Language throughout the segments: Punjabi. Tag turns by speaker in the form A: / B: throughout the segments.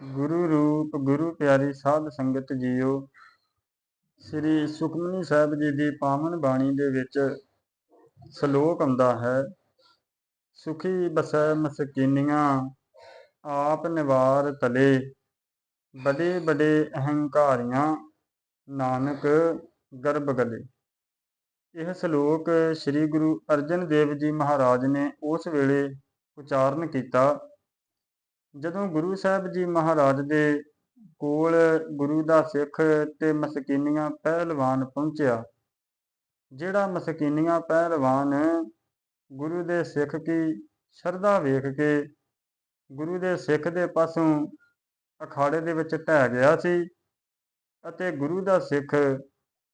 A: ਗੁਰੂ ਰੂਪ, ਗੁਰੂ ਪਿਆਰੀ ਸਾਧ ਸੰਗਤ ਜੀਓ, ਸ੍ਰੀ ਸੁਖਮਨੀ ਸਾਹਿਬ ਜੀ ਦੀ ਪਾਵਨ ਬਾਣੀ ਦੇ ਵਿੱਚ ਸ਼ਲੋਕ ਆਉਂਦਾ ਹੈ, ਸੁਖੀ ਬਸੈ ਮਸਕੀਨੀਆਂ, ਆਪ ਨਿਵਾਰ ਤਲੇ ਬੜੇ ਬੜੇ ਅਹੰਕਾਰੀਆਂ, ਨਾਨਕ ਗਰਭ ਗਲੇ। ਇਹ ਸ਼ਲੋਕ ਸ੍ਰੀ ਗੁਰੂ ਅਰਜਨ ਦੇਵ ਜੀ ਮਹਾਰਾਜ ਨੇ ਉਸ ਵੇਲੇ ਉਚਾਰਨ ਕੀਤਾ ਜਦੋਂ ਗੁਰੂ ਸਾਹਿਬ ਜੀ ਮਹਾਰਾਜ ਦੇ ਕੋਲ ਗੁਰੂ ਦਾ ਸਿੱਖ ਤੇ ਮਸਕੀਨੀਆਂ ਪਹਿਲਵਾਨ ਪਹੁੰਚਿਆ, ਜਿਹੜਾ ਮਸਕੀਨੀਆਂ ਪਹਿਲਵਾਨ ਗੁਰੂ ਦੇ ਸਿੱਖ ਕੀ ਸ਼ਰਧਾ ਵੇਖ ਕੇ ਗੁਰੂ ਦੇ ਸਿੱਖ ਦੇ ਪਾਸੋਂ ਅਖਾੜੇ ਦੇ ਵਿੱਚ ਢਹਿ ਗਿਆ ਸੀ ਅਤੇ ਗੁਰੂ ਦਾ ਸਿੱਖ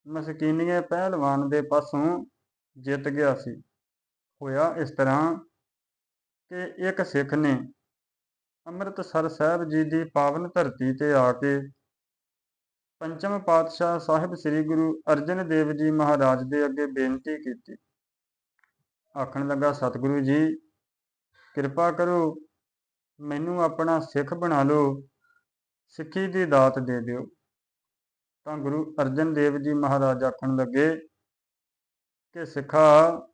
A: ਮਸਕੀਨੀਏ ਪਹਿਲਵਾਨ ਦੇ ਪਾਸੋਂ ਜਿੱਤ ਗਿਆ ਸੀ। ਹੋਇਆ ਇਸ ਤਰ੍ਹਾਂ ਕਿ ਇੱਕ ਸਿੱਖ ਨੇ ਅੰਮ੍ਰਿਤਸਰ ਸਾਹਿਬ ਜੀ ਦੀ ਪਾਵਨ ਧਰਤੀ ਤੇ ਆ ਕੇ ਪੰਚਮ ਪਾਤਸ਼ਾਹ ਸਾਹਿਬ ਸ੍ਰੀ ਗੁਰੂ ਅਰਜਨ ਦੇਵ ਜੀ ਮਹਾਰਾਜ ਦੇ ਅੱਗੇ ਬੇਨਤੀ ਕੀਤੀ। ਆਖਣ ਲੱਗਾ, ਸਤਿਗੁਰੂ ਜੀ, ਕਿਰਪਾ ਕਰੋ, ਮੈਨੂੰ ਆਪਣਾ ਸਿੱਖ ਬਣਾ ਲਓ, ਸਿੱਖੀ ਦੀ ਦਾਤ ਦੇ ਦਿਓ। ਤਾਂ ਗੁਰੂ ਅਰਜਨ ਦੇਵ ਜੀ ਮਹਾਰਾਜ ਆਖਣ ਲੱਗੇ ਕਿ ਸਿੱਖਾ,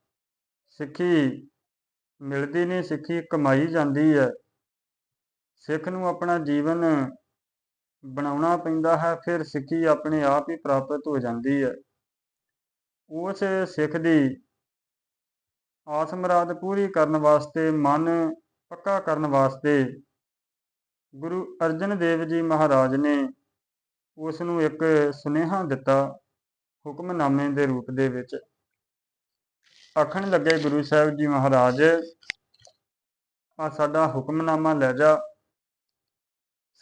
A: ਸਿੱਖੀ ਮਿਲਦੀ ਨਹੀਂ, ਸਿੱਖੀ ਕਮਾਈ ਜਾਂਦੀ ਹੈ। ਸਿੱਖ ਨੂੰ ਆਪਣਾ ਜੀਵਨ ਬਣਾਉਣਾ ਪੈਂਦਾ ਹੈ, ਫਿਰ ਸਿੱਖੀ ਆਪਣੇ ਆਪ ਹੀ ਪ੍ਰਾਪਤ ਹੋ ਜਾਂਦੀ ਹੈ। ਉਸ ਸਿੱਖ ਦੀ ਆਸ ਮੁਰਾਦ ਪੂਰੀ ਕਰਨ ਵਾਸਤੇ, ਮਨ ਪੱਕਾ ਕਰਨ ਵਾਸਤੇ ਗੁਰੂ ਅਰਜਨ ਦੇਵ ਜੀ ਮਹਾਰਾਜ ਨੇ ਉਸ ਨੂੰ ਇੱਕ ਸੁਨੇਹਾ ਦਿੱਤਾ ਹੁਕਮਨਾਮੇ ਦੇ ਰੂਪ ਦੇ ਵਿੱਚ। ਆਖਣ ਲੱਗੇ ਗੁਰੂ ਸਾਹਿਬ ਜੀ ਮਹਾਰਾਜ, ਆ ਸਾਡਾ ਹੁਕਮਨਾਮਾ ਲੈ ਜਾ।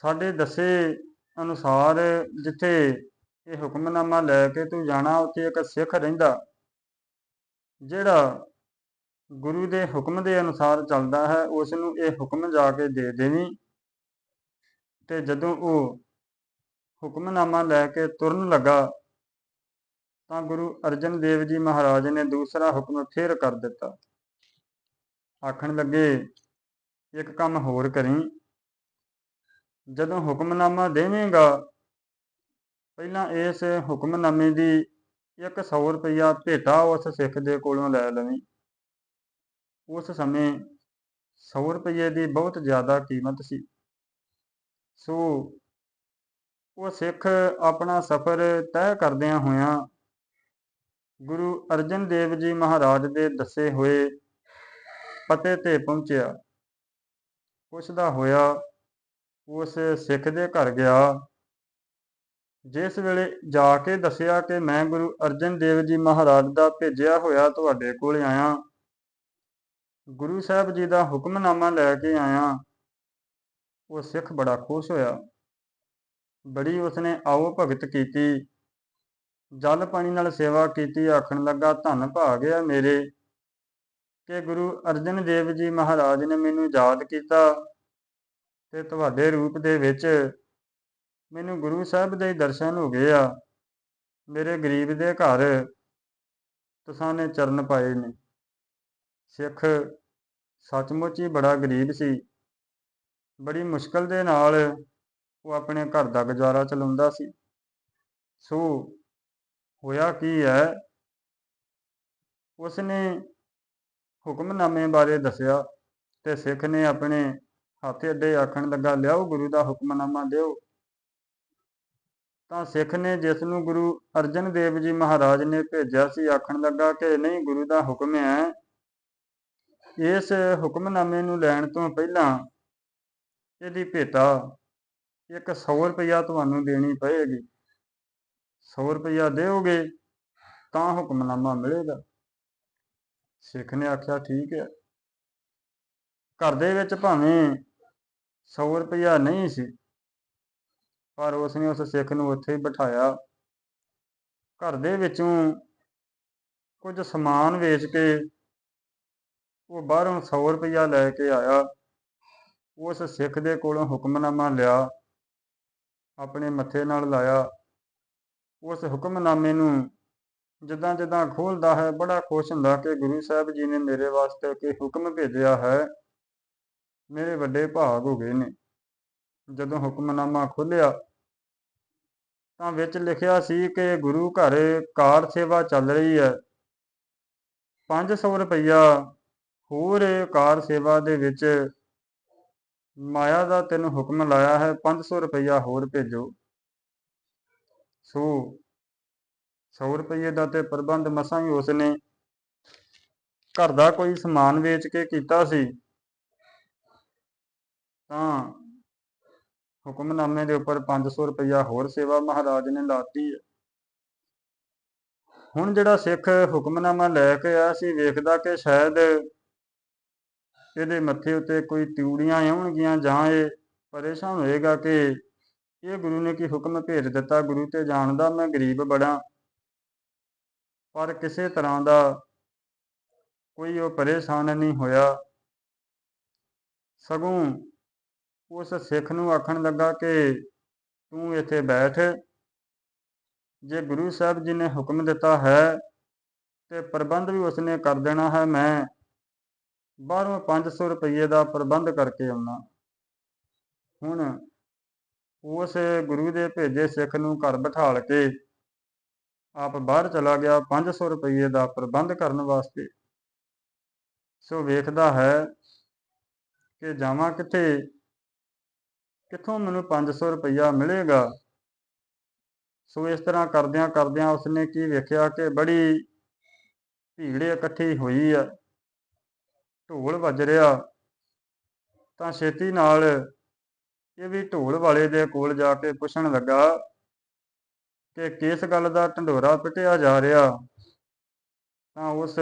A: ਸਾਡੇ ਦੱਸੇ ਅਨੁਸਾਰ ਜਿੱਥੇ ਇਹ ਹੁਕਮਨਾਮਾ ਲੈ ਕੇ ਤੂੰ ਜਾਣਾ, ਉੱਥੇ ਇੱਕ ਸਿੱਖ ਰਹਿੰਦਾ, ਜਿਹੜਾ ਗੁਰੂ ਦੇ ਹੁਕਮ ਦੇ ਅਨੁਸਾਰ ਚੱਲਦਾ ਹੈ ਉਸ ਨੂੰ ਇਹ ਹੁਕਮ ਜਾ ਕੇ ਦੇ ਦੇਵੀਂ। ਤੇ ਜਦੋਂ ਉਹ ਹੁਕਮਨਾਮਾ ਲੈ ਕੇ ਤੁਰਨ ਲੱਗਾ, ਤਾਂ ਗੁਰੂ ਅਰਜਨ ਦੇਵ ਜੀ ਮਹਾਰਾਜ ਨੇ ਦੂਸਰਾ ਹੁਕਮ ਫੇਰ ਕਰ ਦਿੱਤਾ। ਆਖਣ ਲੱਗੇ, ਇੱਕ ਕੰਮ ਹੋਰ ਕਰੀ। ਜਦੋਂ ਹੁਕਮਨਾਮਾ ਦੇਵੇਂਗਾ, ਪਹਿਲਾਂ ਇਸ ਹੁਕਮਨਾਮੇ ਦੀ 100 ਰੁਪਇਆ ਭੇਟਾ ਉਸ ਸਿੱਖ ਦੇ ਕੋਲੋਂ ਲੈ ਲਵੀਂ। ਉਸ ਸਮੇਂ 100 ਰੁਪਏ ਦੀ ਬਹੁਤ ਜ਼ਿਆਦਾ ਕੀਮਤ ਸੀ। ਸੋ ਉਹ ਸਿੱਖ ਆਪਣਾ ਸਫ਼ਰ ਤੈਅ ਕਰਦਿਆਂ ਹੋਇਆਂ ਗੁਰੂ ਅਰਜਨ ਦੇਵ ਜੀ ਮਹਾਰਾਜ ਦੇ ਦੱਸੇ ਹੋਏ ਪਤੇ ਤੇ ਪਹੁੰਚਿਆ। ਪੁੱਛਦਾ ਹੋਇਆ ਉਸ ਸਿੱਖ ਦੇ ਘਰ ਗਿਆ। ਜਿਸ ਵੇਲੇ ਜਾ ਕੇ ਦੱਸਿਆ ਕਿ ਮੈਂ ਗੁਰੂ ਅਰਜਨ ਦੇਵ ਜੀ ਮਹਾਰਾਜ ਦਾ ਭੇਜਿਆ ਹੋਇਆ ਤੁਹਾਡੇ ਕੋਲ ਆਇਆ, ਗੁਰੂ ਸਾਹਿਬ ਜੀ ਦਾ ਹੁਕਮਨਾਮਾ ਲੈ ਕੇ ਆਇਆ, ਉਹ ਸਿੱਖ ਬੜਾ ਖੁਸ਼ ਹੋਇਆ। ਬੜੀ ਉਸਨੇ ਆਓ ਭਗਤ ਕੀਤੀ, ਜਲ ਪਾਣੀ ਨਾਲ ਸੇਵਾ ਕੀਤੀ, ਆਖਣ ਲੱਗਾ, ਧੰਨ ਭਾਗਿਆ ਮੇਰੇ, ਕਿ ਗੁਰੂ ਅਰਜਨ ਦੇਵ ਜੀ ਮਹਾਰਾਜ ਨੇ ਮੈਨੂੰ ਯਾਦ ਕੀਤਾ ਤੇ ਤੁਹਾਡੇ ਰੂਪ ਦੇ ਵਿੱਚ ਮੈਨੂੰ ਗੁਰੂ ਸਾਹਿਬ ਦੇ ਦਰਸ਼ਨ ਹੋ ਗਏ ਆ। ਮੇਰੇ ਗਰੀਬ ਦੇ ਘਰ ਤੁਸਾਂ ਨੇ ਚਰਨ ਪਾਏ ਨੇ। ਸਿੱਖ ਸੱਚਮੁੱਚ ਹੀ ਬੜਾ ਗਰੀਬ ਸੀ। ਬੜੀ ਮੁਸ਼ਕਲ ਦੇ ਨਾਲ ਉਹ ਆਪਣੇ ਘਰ ਦਾ ਗੁਜ਼ਾਰਾ ਚਲਾਉਂਦਾ ਸੀ। ਸੋ ਹੋਇਆ ਕੀ ਹੈ? ਉਸ ਨੇ ਹੁਕਮਨਾਮੇ ਬਾਰੇ ਦੱਸਿਆ ਤੇ ਸਿੱਖ ਨੇ ਆਪਣੇ ਹੱਥ ਅੱਡੇ ਆਖਣ ਲੱਗਾ, ਲਿਆਓ ਗੁਰੂ ਦਾ ਹੁਕਮਨਾਮਾ ਦਿਓ ਤਾਂ ਸਿੱਖ ਨੇ ਜਿਸ ਨੂੰ ਗੁਰੂ ਅਰਜਨ ਦੇਵ ਜੀ ਮਹਾਰਾਜ ਨੇ ਭੇਜਿਆ ਸੀ, ਆਖਣ ਲੱਗਾ ਕਿ ਨਹੀਂ, ਗੁਰੂ ਦਾ ਹੁਕਮ ਹੈ। ਇਸ ਹੁਕਮਨਾਮੇ ਨੂੰ ਲੈਣ ਤੋਂ ਪਹਿਲਾਂ ਇਹਦੀ ਭੇਟਾ ਇੱਕ 100 ਰੁਪਇਆ ਤੁਹਾਨੂੰ ਦੇਣੀ ਪਏਗੀ। 100 ਰੁਪਇਆ ਦਿਓਗੇ ਤਾਂ ਹੁਕਮਨਾਮਾ ਮਿਲੇਗਾ। ਸਿੱਖ ਨੇ ਆਖਿਆ, ਠੀਕ ਹੈ। ਘਰ ਦੇ ਵਿੱਚ ਭਾਵੇਂ 100 ਰੁਪਇਆ ਨਹੀਂ ਸੀ। ਪਰ ਉਸਨੇ ਉਸ ਸਿੱਖ ਨੂੰ ਉੱਥੇ ਹੀ ਬਿਠਾਇਆ। ਘਰ ਦੇ ਵਿੱਚੋਂ ਕੁਝ ਸਮਾਨ ਵੇਚ ਕੇ ਉਹ ਬਾਹਰੋਂ 100 ਰੁਪਇਆ ਲੈ ਕੇ ਆਇਆ। ਉਸ ਸਿੱਖ ਦੇ ਕੋਲੋਂ ਹੁਕਮਨਾਮਾ ਲਿਆ, ਆਪਣੇ ਮੱਥੇ ਨਾਲ ਲਾਇਆ। ਉਸ ਹੁਕਮਨਾਮੇ ਨੂੰ ਜਿੱਦਾਂ ਜਿੱਦਾਂ ਖੋਲਦਾ ਹੈ, ਬੜਾ ਖੁਸ਼ ਹੁੰਦਾ ਕਿ ਗੁਰੂ ਸਾਹਿਬ ਜੀ ਨੇ ਮੇਰੇ ਵਾਸਤੇ ਕੋਈ ਹੁਕਮ ਭੇਜਿਆ ਹੈ। ਮੇਰੇ ਵੱਡੇ ਭਾਗ ਹੋ ਗਏ ਨੇ। ਜਦੋਂ ਹੁਕਮਨਾਮਾ ਖੋਲ੍ਹਿਆ, ਤਾਂ ਵਿੱਚ ਲਿਖਿਆ ਸੀ ਕਿ ਗੁਰੂ ਘਰ ਕਾਰ ਸੇਵਾ ਚੱਲ ਰਹੀ ਹੈ। 500 ਰੁਪਈਆ ਹੋਰ ਕਾਰ ਸੇਵਾ ਦੇ ਵਿੱਚ ਮਾਇਆ ਦਾ ਤੈਨੂੰ ਹੁਕਮ ਲਾਇਆ ਹੈ 500 ਰੁਪਇਆ ਹੋਰ ਭੇਜੋ। ਸੋ 100 ਰੁਪਈਏ ਦਾ ਤੇ ਪ੍ਰਬੰਧ ਮਸਾਂ ਹੀ ਉਸਨੇ ਘਰ ਦਾ ਕੋਈ ਸਮਾਨ ਵੇਚ ਕੇ ਕੀਤਾ ਸੀ। ਤਾਂ ਹੁਕਮਨਾਮੇ ਦੇ ਉੱਪਰ 500 ਰੁਪਇਆ ਹੋਰ ਸੇਵਾ ਮਹਾਰਾਜ ਨੇ ਲਾਤੀ ਹੈ। ਹੁਣ ਜਿਹੜਾ ਸਿੱਖ ਹੁਕਮਨਾਮਾ ਲੈ ਕੇ ਆਇਆ ਸੀ, ਵੇਖਦਾ ਕਿ ਸ਼ਾਇਦ ਇਹਦੇ ਮੱਥੇ ਉੱਤੇ ਕੋਈ ਤਿਊੜੀਆਂ ਆਉਣਗੀਆਂ ਜਾਂ ਇਹ ਪਰੇਸ਼ਾਨ ਹੋਏਗਾ ਕਿ ਇਹ ਗੁਰੂ ਨੇ ਕੀ ਹੁਕਮ ਭੇਜ ਦਿੱਤਾ? ਗੁਰੂ ਤੇ ਜਾਣਦਾ ਮੈਂ ਗਰੀਬ ਬੜਾ, ਪਰ ਕਿਸੇ ਤਰ੍ਹਾਂ ਦਾ ਕੋਈ ਉਹ ਪਰੇਸ਼ਾਨ ਨਹੀਂ ਹੋਇਆ। ਸਗੋਂ ਉਸ ਸਿੱਖ ਨੂੰ ਆਖਣ ਲੱਗਾ ਕਿ ਤੂੰ ਇੱਥੇ ਬੈਠ। ਜੇ ਗੁਰੂ ਸਾਹਿਬ ਜੀ ਨੇ ਹੁਕਮ ਦਿੱਤਾ ਹੈ ਤੇ ਪ੍ਰਬੰਧ ਵੀ ਉਸਨੇ ਕਰ ਦੇਣਾ ਹੈ, ਮੈਂ ਬਾਹਰੋਂ 500 ਰੁਪਏ ਦਾ ਪ੍ਰਬੰਧ ਕਰਕੇ ਆਉਣਾ ਹੁਣ ਉਸ ਗੁਰੂ ਦੇ ਭੇਜੇ ਸਿੱਖ ਨੂੰ ਘਰ ਬਿਠਾਲ ਕੇ ਆਪ ਬਾਹਰ ਚਲਾ ਗਿਆ 500 ਰੁਪਏ ਦਾ ਪ੍ਰਬੰਧ ਕਰਨ ਵਾਸਤੇ। ਸੋ ਵੇਖਦਾ ਹੈ ਕਿ ਜਾਵਾਂ ਕਿੱਥੇ? ਕਿੱਥੋਂ ਮੈਨੂੰ 500 ਰੁਪਇਆ ਮਿਲੇਗਾ? ਸੋ ਇਸ ਤਰ੍ਹਾਂ ਕਰਦਿਆਂ ਕਰਦਿਆਂ ਉਸਨੇ ਕੀ ਵੇਖਿਆ ਕਿ ਬੜੀ ਭੀੜ ਇਕੱਠੀ ਹੋਈ ਆ। ਢੋਲ ਵੱਜ ਰਿਹਾ। ਤਾਂ ਛੇਤੀ ਨਾਲ ਇਹ ਵੀ ਢੋਲ ਵਾਲੇ ਦੇ ਕੋਲ ਜਾ ਕੇ ਪੁੱਛਣ ਲੱਗਾ ਕਿ ਕਿਸ ਗੱਲ ਦਾ ਢੰਡੋਰਾ ਪਿਟਿਆ ਜਾ ਰਿਹਾ? ਤਾਂ ਉਸ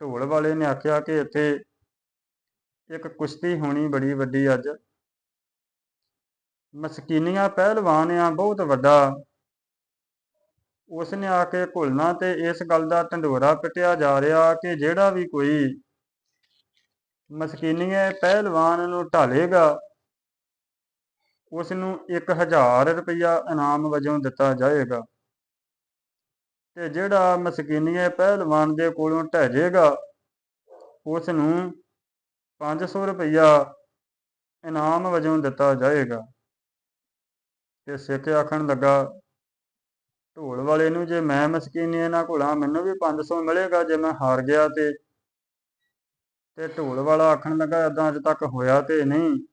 A: ਢੋਲ ਵਾਲੇ ਨੇ ਆਖਿਆ ਕਿ ਇੱਥੇ ਇੱਕ ਕੁਸ਼ਤੀ ਹੋਣੀ ਬੜੀ ਵੱਡੀ ਅੱਜ। ਮਸਕੀਨੀਆਂ ਪਹਿਲਵਾਨ ਆ, ਬਹੁਤ ਵੱਡਾ। ਉਸ ਨੇ ਆ ਕੇ ਘੁਲਣਾ ਤੇ ਇਸ ਗੱਲ ਦਾ ਢੰਡੋਰਾ ਪਿਟਿਆ ਜਾ ਰਿਹਾ ਕਿ ਜਿਹੜਾ ਵੀ ਕੋਈ ਮਸਕੀਨੀਏ ਪਹਿਲਵਾਨ ਨੂੰ ਢਾਲੇਗਾ ਉਸ ਨੂੰ 1000 ਰੁਪਇਆ ਇਨਾਮ ਵਜੋਂ ਦਿੱਤਾ ਜਾਏਗਾ। ਤੇ ਜਿਹੜਾ ਮਸਕੀਨੀਏ ਪਹਿਲਵਾਨ ਦੇ ਕੋਲੋਂ ਢਹਿ ਜਾਏਗਾ ਉਸ ਨੂੰ 500 ਰੁਪਇਆ ਇਨਾਮ ਵਜੋਂ ਦਿੱਤਾ ਜਾਏਗਾ। ਤੇ ਸਿੱਖ ਆਖਣ ਲੱਗਾ, ਢੋਲ ਵਾਲੇ ਨੂੰ ਜੇ ਮੈਂ ਮਸਕੀਨੀ ਨਾ ਘੋਲਾਂ ਮੈਨੂੰ ਵੀ 500 ਮਿਲੇਗਾ ਜੇ ਮੈਂ ਹਾਰ ਗਿਆ ਤੇ। ਤੇ ਢੋਲ ਵਾਲਾ ਆਖਣ ਲੱਗਾ ਇਦਾਂ ਅਜ ਤੱਕ ਹੋਇਆ ਤੇ ਨਹੀਂ।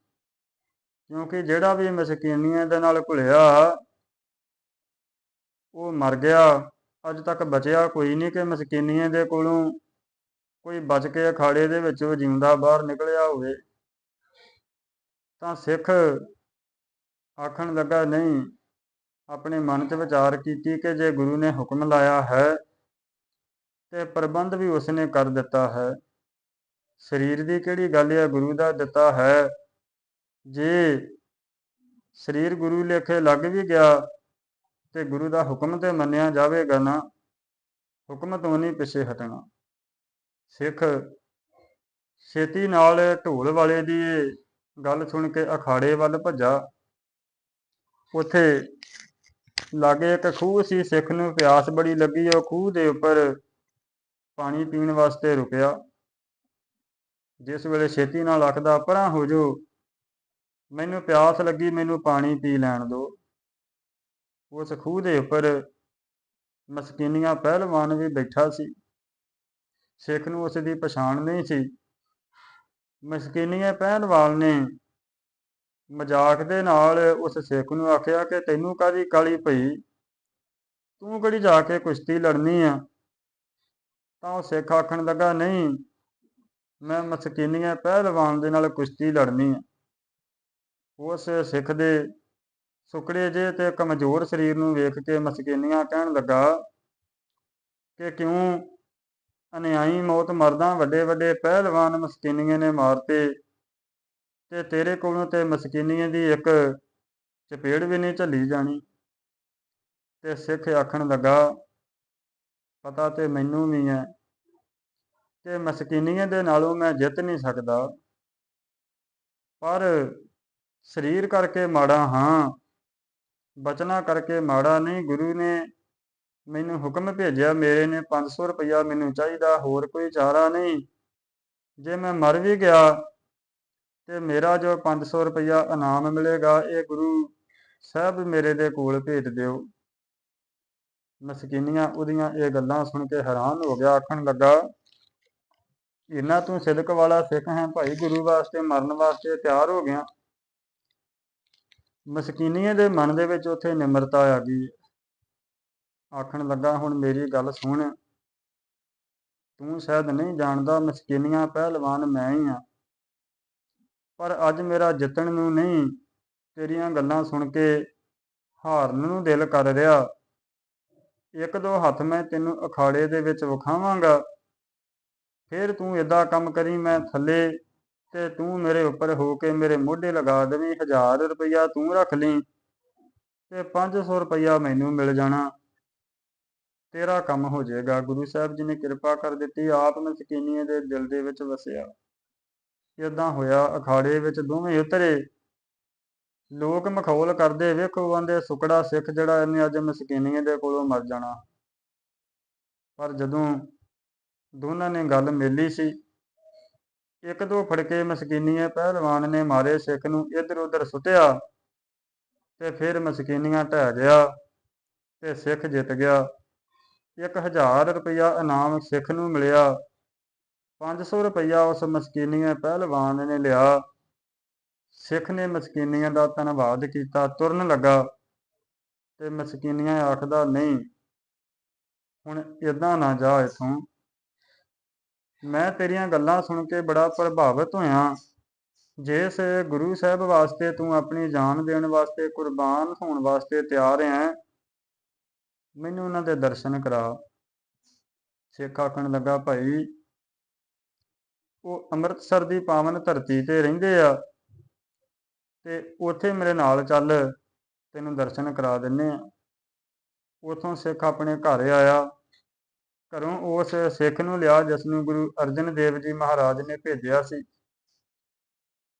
A: ਕਿਉਂਕਿ ਜਿਹੜਾ ਵੀ ਮਸਕੀਨੀਆਂ ਦੇ ਨਾਲ ਘੁਲਿਆ, ਉਹ ਮਰ ਗਿਆ। ਅੱਜ ਤੱਕ ਬਚਿਆ ਕੋਈ ਨਹੀਂ ਕਿ ਮਸਕੀਨੀਆਂ ਦੇ ਕੋਲੋਂ ਕੋਈ ਬਚ ਕੇ ਅਖਾੜੇ ਦੇ ਵਿੱਚੋਂ ਜਿਉਂਦਾ ਬਾਹਰ ਨਿਕਲਿਆ ਹੋਵੇ। ਤਾਂ ਸਿੱਖ ਆਖਣ ਲੱਗਾ, ਨਹੀਂ, ਆਪਣੇ ਮਨ 'ਚ ਵਿਚਾਰ ਕੀਤੀ ਕਿ ਜੇ ਗੁਰੂ ਨੇ ਹੁਕਮ ਲਾਇਆ ਹੈ ਤੇ ਪ੍ਰਬੰਧ ਵੀ ਉਸਨੇ ਕਰ ਦਿੱਤਾ ਹੈ। ਸਰੀਰ ਦੀ ਕਿਹੜੀ ਗੱਲ ਹੈ? ਗੁਰੂ ਦਾ ਦਿੱਤਾ ਹੈ। ਜੇ ਸਰੀਰ ਗੁਰੂ ਲੇਖੇ ਲੱਗ ਵੀ ਗਿਆ ਤੇ ਗੁਰੂ ਦਾ ਹੁਕਮ ਤੇ ਮੰਨਿਆ ਜਾਵੇਗਾ ਨਾ, ਹੁਕਮ ਤੋਂ ਨਹੀਂ ਪਿੱਛੇ ਹਟਣਾ। ਸਿੱਖ ਛੇਤੀ ਨਾਲ ਢੋਲ ਵਾਲੇ ਦੀ ਗੱਲ ਸੁਣ ਕੇ ਅਖਾੜੇ ਵੱਲ ਭੱਜਾ। ਉੱਥੇ ਲਾਗੇ ਇੱਕ ਖੂਹ ਸੀ, ਸਿੱਖ ਨੂੰ ਪਿਆਸ ਬੜੀ ਲੱਗੀ, ਉਹ ਖੂਹ ਦੇ ਉੱਪਰ ਪਾਣੀ ਪੀਣ ਵਾਸਤੇ ਰੁਕਿਆ। ਜਿਸ ਵੇਲੇ ਛੇਤੀ ਨਾਲ ਆਖਦਾ, ਪਰਾਂ ਹੋ ਜੋ ਮੈਨੂੰ ਪਿਆਸ ਲੱਗੀ, ਮੈਨੂੰ ਪਾਣੀ ਪੀ ਲੈਣ ਦਿਓ ਉਸ ਖੂਹ ਦੇ ਉੱਪਰ ਮਸਕੀਨੀਆਂ ਪਹਿਲਵਾਨ ਵੀ ਬੈਠਾ ਸੀ। ਸਿੱਖ ਨੂੰ ਉਸ ਦੀ ਪਛਾਣ ਨਹੀਂ ਸੀ। ਮਸਕੀਨੀਆਂ ਪਹਿਲਵਾਨ ਨੇ ਮਜ਼ਾਕ ਦੇ ਨਾਲ ਉਸ ਸਿੱਖ ਨੂੰ ਆਖਿਆ ਕਿ ਤੈਨੂੰ ਕਾਦੀ ਕਾਲੀ ਪਈ? ਤੂੰ ਕਿਹੜੀ ਜਾ ਕੇ ਕੁਸ਼ਤੀ ਲੜਨੀ ਆ? ਤਾਂ ਉਹ ਸਿੱਖ ਆਖਣ ਲੱਗਾ, ਨਹੀਂ, ਮੈਂ ਮਸਕੀਨੀਆਂ ਪਹਿਲਵਾਨ ਦੇ ਨਾਲ ਕੁਸ਼ਤੀ ਲੜਨੀ ਆ। ਉਸ ਸਿੱਖ ਦੇ ਸੁਕੜੇ ਜੇ ਤੇ ਕਮਜ਼ੋਰ ਸਰੀਰ ਨੂੰ ਵੇਖ ਕੇ ਮਸਕੀਨੀਆਂ ਕਹਿਣ ਲੱਗਾ ਕਿ ਕਿਉਂ ਅਨਿਆਈ ਮੌਤ ਮਰਦਾ ਵੱਡੇ ਵੱਡੇ ਪਹਿਲਵਾਨ ਮਸਕੀਨੀਆਂ ਨੇ ਮਾਰਤੇ? ਤੇ ਤੇਰੇ ਕੋਲੋਂ ਤੇ ਮਸਕੀਨੀ ਦੀ ਇੱਕ ਚਪੇੜ ਵੀ ਨਹੀਂ ਝੱਲੀ ਜਾਣੀ। ਤੇ ਸਿੱਖ ਆਖਣ ਲੱਗਾ, ਪਤਾ ਤੇ ਮੈਨੂੰ ਵੀ ਹੈ ਤੇ ਮਸਕੀਨੀਏ ਦੇ ਨਾਲੋਂ ਮੈਂ ਜਿੱਤ ਨਹੀਂ ਸਕਦਾ। ਪਰ ਸਰੀਰ ਕਰਕੇ ਮਾੜਾ ਹਾਂ, ਬਚਨਾ ਕਰਕੇ ਮਾੜਾ ਨਹੀਂ। ਗੁਰੂ ਨੇ ਮੈਨੂੰ ਹੁਕਮ ਭੇਜਿਆ, ਮੇਰੇ ਨੇ 500 ਰੁਪਇਆ ਮੈਨੂੰ ਚਾਹੀਦਾ, ਹੋਰ ਕੋਈ ਚਾਰਾ ਨਹੀਂ। ਜੇ ਮੈਂ ਮਰ ਵੀ ਗਿਆ ਤੇ ਮੇਰਾ ਜੋ 500 ਰੁਪਇਆ ਇਨਾਮ ਮਿਲੇਗਾ, ਇਹ ਗੁਰੂ ਸਾਹਿਬ ਮੇਰੇ ਦੇ ਕੋਲ ਭੇਜ ਦਿਓ। ਮਸਕੀਨੀਆਂ ਉਹਦੀਆਂ ਇਹ ਗੱਲਾਂ ਸੁਣ ਕੇ ਹੈਰਾਨ ਹੋ ਗਿਆ, ਆਖਣ ਲੱਗਾ, ਇਹਨਾਂ ਤੂੰ ਸਿਦਕ ਵਾਲਾ ਸਿੱਖ ਹੈ ਭਾਈ, ਗੁਰੂ ਵਾਸਤੇ, ਮਰਨ ਵਾਸਤੇ ਤਿਆਰ ਹੋ ਗਿਆ। ਮਸਕੀਨੀਏ ਦੇ ਮਨ ਦੇ ਵਿੱਚ ਉੱਥੇ ਨਿਮਰਤਾ ਆ ਗਈ। ਆਖਣ ਲੱਗਾ, ਹੁਣ ਮੇਰੀ ਗੱਲ ਸੁਣ। ਤੂੰ ਸ਼ਾਇਦ ਨਹੀਂ ਜਾਣਦਾ, ਮਸਕੀਨੀਆਂ, ਪਹਿਲਵਾਨ ਮੈਂ ਹੀ ਆ। ਪਰ ਅੱਜ ਮੇਰਾ ਜਿੱਤਣ ਨੂੰ ਨਹੀਂ, ਤੇਰੀਆਂ ਗੱਲਾਂ ਸੁਣ ਕੇ ਹਾਰਨ ਨੂੰ ਦਿਲ ਕਰ ਰਿਹਾ। ਇੱਕ ਦੋ ਹੱਥ ਮੈਂ ਤੈਨੂੰ ਅਖਾੜੇ ਦੇ ਵਿੱਚ ਵਿਖਾਵਾਂਗਾ। ਫਿਰ ਤੂੰ ਏਦਾਂ ਕੰਮ ਕਰੀ ਮੈਂ ਥੱਲੇ ਤੇ ਤੂੰ ਮੇਰੇ ਉੱਪਰ ਹੋ ਕੇ ਮੇਰੇ ਮੋਢੇ ਲਗਾ ਦੇਵੀਂ। 1000 ਰੁਪਇਆ ਤੂੰ ਰੱਖ ਲਈ ਤੇ 500 ਰੁਪਇਆ ਮੈਨੂੰ ਮਿਲ ਜਾਣਾ। ਤੇਰਾ ਕੰਮ ਹੋ ਜਾਏਗਾ। ਗੁਰੂ ਸਾਹਿਬ ਜੀ ਨੇ ਕਿਰਪਾ ਕਰ ਦਿੱਤੀ। ਆਪ ਮਸਕੀਨੀਏ ਦੇ ਦਿਲ ਦੇ ਵਿੱਚ ਵਸਿਆ। ਇਦਾਂ ਹੋਇਆ, ਅਖਾੜੇ ਵਿੱਚ ਦੋਵੇਂ ਉਤਰੇ। ਲੋਕ ਮਖੌਲ ਕਰਦੇ, ਵੇਖੋ ਆਂਦੇ ਸੁਕੜਾ ਸਿੱਖ ਜਿਹੜਾ ਇਹਨੇ ਅੱਜ ਮਸਕੀਨੀਏ ਦੇ ਕੋਲੋਂ ਮਰ ਜਾਣਾ। ਪਰ ਜਦੋਂ ਦੋਨਾਂ ਨੇ ਗੱਲ ਮੇਲੀ ਸੀ, ਇੱਕ ਦੋ ਫੜਕੇ ਮਸਕੀਨੀਏ ਪਹਿਲਵਾਨ ਨੇ ਮਾਰੇ ਸਿੱਖ ਨੂੰ ਇੱਧਰ ਉੱਧਰ ਸੁੱਟਿਆ ਤੇ ਫਿਰ ਮਸਕੀਨੀਆਂ ਢਹਿ ਗਿਆ ਤੇ ਸਿੱਖ ਜਿੱਤ ਗਿਆ। 1000 ਰੁਪਇਆ ਇਨਾਮ ਸਿੱਖ ਨੂੰ ਮਿਲਿਆ। 500 ਰੁਪਇਆ ਉਸ ਮਸਕੀਨੀਏ ਪਹਿਲਵਾਨ ਨੇ ਲਿਆ। ਸਿੱਖ ਨੇ ਮਸਕੀਨੀਆਂ ਦਾ ਧੰਨਵਾਦ ਕੀਤਾ। ਤੁਰਨ ਲੱਗਾ ਤੇ ਮਸਕੀਨੀਆਂ ਆਖਦਾ, ਨਹੀਂ, ਹੁਣ ਇਦਾਂ ਨਾ ਜਾ ਇਥੋਂ। ਮੈਂ ਤੇਰੀਆਂ ਗੱਲਾਂ ਸੁਣ ਕੇ ਬੜਾ ਪ੍ਰਭਾਵਿਤ ਹੋਇਆ। ਜਿਸ ਗੁਰੂ ਸਾਹਿਬ ਵਾਸਤੇ ਤੂੰ ਆਪਣੀ ਜਾਨ ਦੇਣ ਵਾਸਤੇ ਕੁਰਬਾਨ ਹੋਣ ਵਾਸਤੇ ਤਿਆਰ ਹੈ, ਮੈਨੂੰ ਉਹਨਾਂ ਦੇ ਦਰਸ਼ਨ ਕਰਾ। ਸਿੱਖ ਆਖਣ ਲੱਗਾ, ਭਾਈ ਉਹ ਅੰਮ੍ਰਿਤਸਰ ਦੀ ਪਾਵਨ ਧਰਤੀ ਤੇ ਰਹਿੰਦੇ ਆ। ਤੇ ਉੱਥੇ ਮੇਰੇ ਨਾਲ ਚੱਲ, ਤੈਨੂੰ ਦਰਸ਼ਨ ਕਰਾ ਦਿੰਨੇ ਆ। ਉਥੋਂ ਸਿੱਖ ਆਪਣੇ ਘਰ ਆਇਆ। ਘਰੋਂ ਉਸ ਸਿੱਖ ਨੂੰ ਲਿਆ ਜਿਸ ਨੂੰ ਗੁਰੂ ਅਰਜਨ ਦੇਵ ਜੀ ਮਹਾਰਾਜ ਨੇ ਭੇਜਿਆ ਸੀ।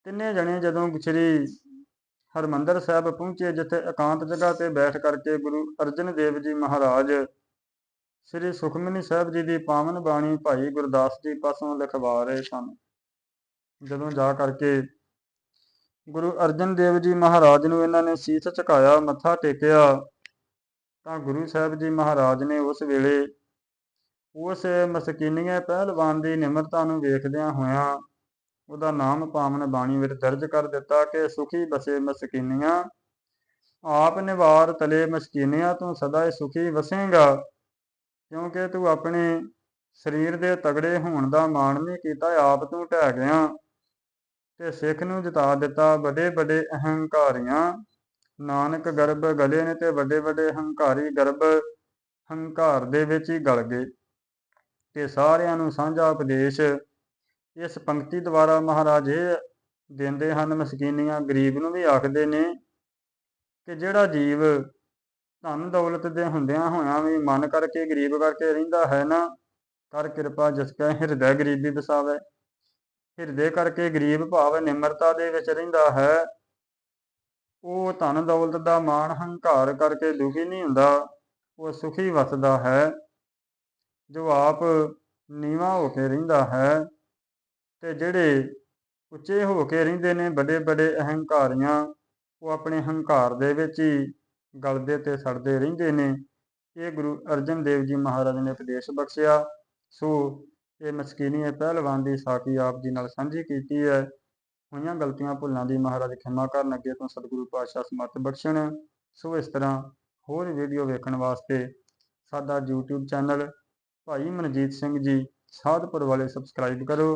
A: ਤਿੰਨੇ ਜਣੇ ਜਦੋਂ ਸ੍ਰੀ ਹਰਮੰਦਰ ਸਾਹਿਬ ਪਹੁੰਚੇ, ਜਿੱਥੇ ਇਕਾਂਤ ਜਗ੍ਹਾ ਤੇ ਬੈਠ ਕਰਕੇ ਗੁਰੂ ਅਰਜਨ ਦੇਵ ਜੀ ਮਹਾਰਾਜ ਸ੍ਰੀ ਸੁਖਮਨੀ ਸਾਹਿਬ ਜੀ ਦੀ ਪਾਵਨ ਬਾਣੀ ਭਾਈ ਗੁਰਦਾਸ ਜੀ ਪਾਸੋਂ ਲਿਖਵਾ ਰਹੇ ਸਨ। ਜਦੋਂ ਜਾ ਕਰਕੇ ਗੁਰੂ ਅਰਜਨ ਦੇਵ ਜੀ ਮਹਾਰਾਜ ਨੂੰ ਇਹਨਾਂ ਨੇ ਸੀਸ ਝੁਕਾਇਆ, ਮੱਥਾ ਟੇਕਿਆ, ਤਾਂ ਗੁਰੂ ਸਾਹਿਬ ਜੀ ਮਹਾਰਾਜ ਨੇ ਉਸ ਵੇਲੇ ਉਸ ਮਸਕੀਨੀਏ ਪਹਿਲਵਾਨ ਦੀ ਨਿਮਰਤਾ ਨੂੰ ਵੇਖਦਿਆਂ ਹੋਇਆਂ ਉਹਦਾ ਨਾਮ ਪਾਵਨ ਬਾਣੀ ਵਿੱਚ ਦਰਜ ਕਰ ਦਿੱਤਾ ਕਿ ਸੁਖੀ ਬਸੇ ਮਸਕੀਨੀਆਂ, ਆਪ ਨਿਵਾਰ ਤਲੇ ਮਸਕੀਨੀਆਂ ਤੋਂ ਸਦਾ ਹੀ ਸੁਖੀ ਵਸੇਗਾ। ਕਿਉਂਕਿ ਤੂੰ ਆਪਣੇ ਸਰੀਰ ਦੇ ਤਗੜੇ ਹੋਣ ਦਾ ਮਾਣ ਨਹੀਂ ਕੀਤਾ, ਆਪ ਤੂੰ ਢਹਿ ਗਿਆ ਤੇ ਸਿੱਖ ਨੂੰ ਜਿਤਾ ਦਿੱਤਾ ਵੱਡੇ ਵੱਡੇ ਅਹੰਕਾਰੀਆਂ। ਨਾਨਕ ਗਰਭ ਗਲੇ ਨੇ ਤੇ ਵੱਡੇ ਵੱਡੇ ਹੰਕਾਰੀ ਗਰਭ ਹੰਕਾਰ ਦੇ ਵਿੱਚ ਹੀ ਗਲ ਗਏ ਤੇ ਸਾਰਿਆਂ ਨੂੰ ਸਾਂਝਾ ਉਪਦੇਸ਼ ਇਸ ਪੰਕਤੀ ਦੁਆਰਾ ਮਹਾਰਾਜ ਇਹ ਦਿੰਦੇ ਹਨ, ਮਸਕੀਨੀਆਂ ਗਰੀਬ ਨੂੰ ਵੀ ਆਖਦੇ ਨੇ ਕਿ ਜਿਹੜਾ ਜੀਵ ਧਨ ਦੌਲਤ ਦੇ ਹੁੰਦਿਆਂ ਹੋਇਆਂ ਵੀ ਮਨ ਕਰਕੇ ਗਰੀਬ ਕਰਕੇ ਰਹਿੰਦਾ ਹੈ ਨਾ ਕਰ ਕਿਰਪਾ ਜਿਸ ਕੈ ਹਿਰਦੈ ਗਰੀਬੀ ਵਸਾਵੇ। ਹਿਰਦੇ ਕਰਕੇ ਗਰੀਬ ਭਾਵ ਨਿਮਰਤਾ ਦੇ ਵਿੱਚ ਰਹਿੰਦਾ ਹੈ। ਉਹ ਧਨ ਦੌਲਤ ਦਾ ਮਾਣ ਹੰਕਾਰ ਕਰਕੇ ਦੁਖੀ ਨਹੀਂ ਹੁੰਦਾ, ਉਹ ਸੁਖੀ ਵਸਦਾ ਹੈ। ਜੋ ਆਪ ਨੀਵਾ ਹੋ ਕੇ ਰਹਿੰਦਾ ਹੈ ਤੇ ਜਿਹੜੇ ਉੱਚੇ ਹੋ ਕੇ ਰਹਿੰਦੇ ਨੇ ਵੱਡੇ ਵੱਡੇ ਅਹੰਕਾਰੀਆਂ, ਉਹ ਆਪਣੇ ਹੰਕਾਰ ਦੇ ਵਿੱਚ ਹੀ ਗਲਦੇ ਤੇ ਸੜਦੇ ਰਹਿੰਦੇ ਨੇ। ਇਹ ਗੁਰੂ ਅਰਜਨ ਦੇਵ ਜੀ ਮਹਾਰਾਜ ਨੇ ਉਪਦੇਸ਼ ਬਖਸ਼ਿਆ। ਸੋ ਇਹ ਮਸਕੀਨੀ ਪਹਿਲਵਾਨ ਦੀ ਸਾਖੀ ਆਪ ਜੀ ਨਾਲ ਸਾਂਝੀ ਕੀਤੀ ਹੈ। ਹੋਈਆਂ ਗਲਤੀਆਂ ਭੁੱਲਾਂ ਦੀ ਮਹਾਰਾਜ ਖਿਮਾ ਕਰਨ ਅੱਗੇ ਤੋਂ ਸਤਿਗੁਰੂ ਪਾਤਸ਼ਾਹ ਸਮਤ ਬਖਸ਼ਣ। ਸੋ ਇਸ ਤਰ੍ਹਾਂ ਹੋਰ ਵੀਡੀਓ ਵੇਖਣ ਵਾਸਤੇ ਸਾਡਾ YouTube ਚੈਨਲ ਭਾਈ ਮਨਜੀਤ ਸਿੰਘ ਜੀ ਸਾਧਪੁਰ ਵਾਲੇ ਸਬਸਕ੍ਰਾਈਬ ਕਰੋ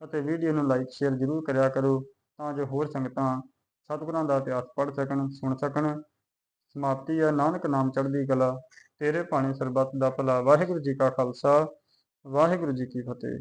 A: ਅਤੇ ਵੀਡੀਓ ਨੂੰ ਲਾਈਕ ਸ਼ੇਅਰ ਜ਼ਰੂਰ ਕਰਿਆ ਕਰੋ ਤਾਂ ਜੋ ਹੋਰ ਸੰਗਤਾਂ ਸਤਿਗੁਰਾਂ ਦਾ ਇਤਿਹਾਸ ਪੜ੍ਹ ਸਕਣ, ਸੁਣ ਸਕਣ। ਸਮਾਪਤੀ ਹੈ ਨਾਨਕ ਨਾਮ ਚੜ੍ਹਦੀ ਕਲਾ, ਤੇਰੇ ਪਾਣੀ ਸਰਬੱਤ ਦਾ ਭਲਾ। ਵਾਹਿਗੁਰੂ ਜੀ ਕਾ ਖਾਲਸਾ, ਵਾਹਿਗੁਰੂ ਜੀ ਕੀ ਫਤਿਹ।